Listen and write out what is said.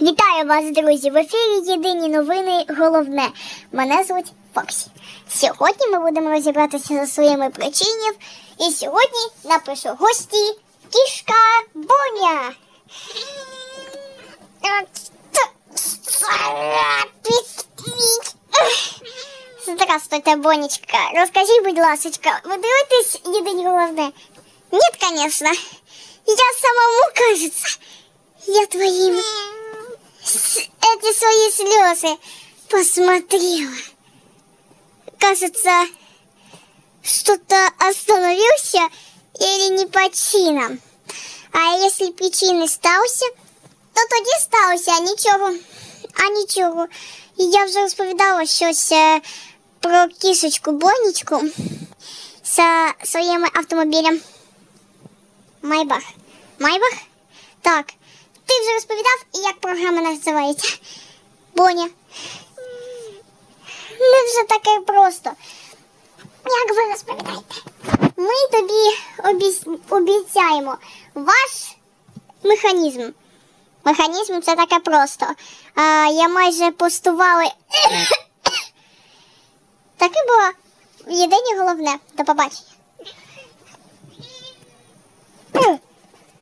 Вітаю вас, друзі! В ефірі єдині новини. Головне. Мене звуть Фоксі. Сьогодні ми будемо розібратися за своїми причинів. І сьогодні напишу гості кішка Боня. Здравствуйте, Бонечка. Розкажіть, будь ласочка, ви дивитесь єдині головне? Нет, конечно. Я самому кажется, я твоим с- эти свои слезы посмотрела. Кажется, что-то остановился или не по чинам. А если причини стався, то тоді стався, а нічого. А нічого. І я вже розповідала щось е, про кішечку Бонічку з своїм автомобілем. Майбах. Майбах? Так. Ти вже розповідав, як програма називається? Боня. Не вже таке просто. Як ви розповідаєте? Ми тобі обіцяємо ваш механізм. Механізм це таке просто. А, я майже постували. Таке було єдине головне. До побачення.